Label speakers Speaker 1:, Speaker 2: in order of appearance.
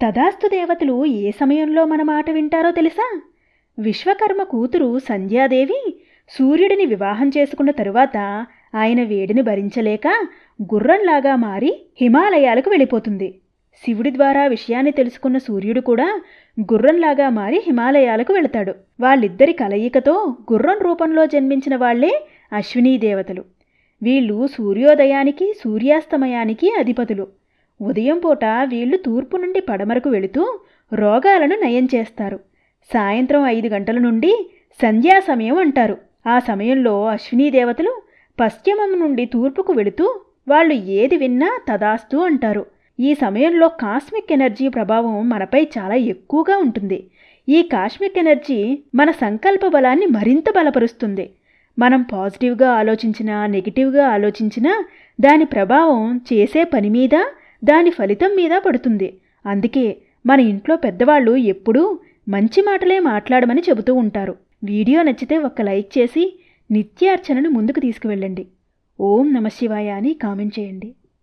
Speaker 1: తదాస్తు దేవతలు ఏ సమయంలో మన మాట వింటారో తెలుసా? విశ్వకర్మ కూతురు సంధ్యాదేవి సూర్యుడిని వివాహం చేసుకున్న తరువాత ఆయన వేడిని భరించలేక గుర్రంలాగా మారి హిమాలయాలకు వెళ్ళిపోతుంది. శివుడి ద్వారా విషయాన్ని తెలుసుకున్న సూర్యుడు కూడా గుర్రంలాగా మారి హిమాలయాలకు వెళతాడు. వాళ్ళిద్దరి కలయికతో గుర్రం రూపంలో జన్మించిన వాళ్ళే అశ్వినీ దేవతలు. వీళ్ళు సూర్యోదయానికి సూర్యాస్తమయానికి అధిపతులు. ఉదయం పూట వీళ్ళు తూర్పు నుండి పడమరకు వెళుతూ రోగాలను నయం చేస్తారు. సాయంత్రం ఐదు గంటల నుండి సంధ్యా సమయం అంటారు. ఆ సమయంలో అశ్వినీ దేవతలు పశ్చిమం నుండి తూర్పుకు వెళుతూ వాళ్ళు ఏది విన్నా తదాస్తు అంటారు. ఈ సమయంలో కాస్మిక్ ఎనర్జీ ప్రభావం మనపై చాలా ఎక్కువగా ఉంటుంది. ఈ కాస్మిక్ ఎనర్జీ మన సంకల్ప బలాన్ని మరింత బలపరుస్తుంది. మనం పాజిటివ్గా ఆలోచించినా నెగిటివ్గా ఆలోచించినా దాని ప్రభావం చేసే పని మీద దాని ఫలితం మీద పడుతుంది. అందుకే మన ఇంట్లో పెద్దవాళ్ళు ఎప్పుడూ మంచి మాటలే మాట్లాడమని చెబుతూ ఉంటారు. వీడియో నచ్చితే ఒక్క లైక్ చేసి నిత్యార్చనను ముందుకు తీసుకువెళ్ళండి. ఓం నమశివాయ అని కామెంట్ చేయండి.